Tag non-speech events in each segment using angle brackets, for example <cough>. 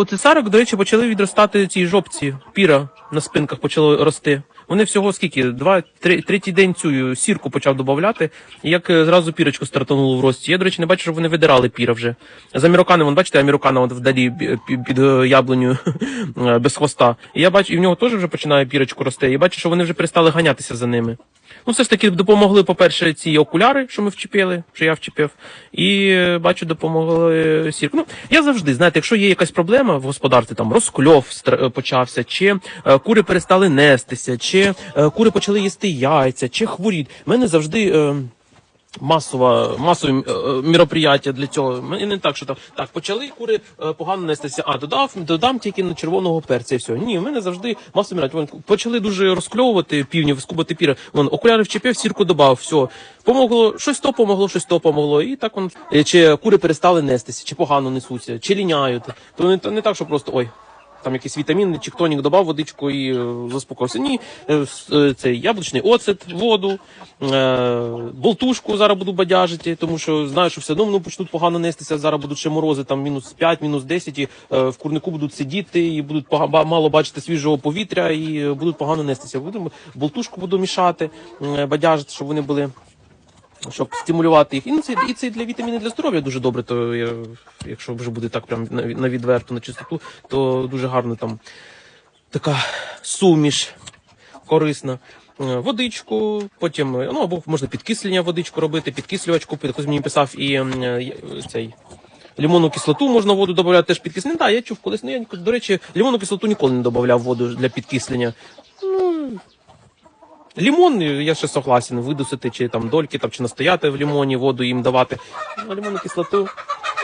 У цесарок, до речі, почали відростати ці жопці, піра на спинках почало рости. Вони всього скільки? Два, три, третій день цю сірку почав додати, і як е, зразу пірочку стартануло в рості. Я, до речі, не бачу, що вони видирали піра вже. За міроканом, вон, бачите, амірокана от вдалі під е, яблуню <laughs> е, без хвоста. І я бачу, і в нього теж вже починає пірочку рости. І бачу, що вони вже перестали ганятися за ними. Ну, все ж таки допомогли, по-перше, ці окуляри, що ми вчепили, що я вчепив, і е, бачу, допомогли сірку. Ну, я завжди, знаєте, якщо є якась проблема в господарстві, там розкльов е, почався, чи е, кури перестали нестися, чи е, кури почали їсти яйця, чи хворіть. в мене завжди. Е, Масова, масові е, е, для цього. Мені не так, що там так почали кури е, погано нестися. А додав, додам тільки на червоного перця і все. Ні, в мене завжди масові мероприятия. Вон, Почали дуже розкльовувати півнів, скубати піра. Вон окуляри вчепив, сірку додав, все. Помогло, щось то помогло, щось то помогло. І так он чи кури перестали нестися, чи погано несуться, чи ліняють. То не, то не так, що просто ой. Там якісь вітаміни, чи хтонік додав водичку і е, заспокоївся. Ні, е, е, цей яблучний оцет, воду, болтушку зараз буду бадяжити, тому що знаю, що все одно вони почнуть погано нестися. Зараз будуть ще морози, там мінус 5, мінус 10, і в курнику будуть сидіти і будуть мало бачити свіжого повітря і будуть погано нестися. Буду, болтушку буду мішати, бадяжити, щоб вони були щоб стимулювати їх. І, ну, це, і це для вітаміни для здоров'я дуже добре. То я, якщо вже буде так прям на, відверту, на чистоту, то дуже гарно там така суміш корисна. Е, Водичку, потім ну або можна підкислення водичку робити, підкислювач купити. Хтось мені писав і е, цей. Лимонну кислоту можна воду додати теж підкислення. Так, я чув колись. Ну, я, до речі, лимонну кислоту ніколи не додавав воду для підкислення. Ну, Лімон, я ще согласен, видусити, чи там дольки, там, чи настояти в лімоні, воду їм давати. Ну, лімонну кислоту,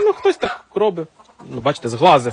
ну хтось так робить. Ну, бачите, зглазив.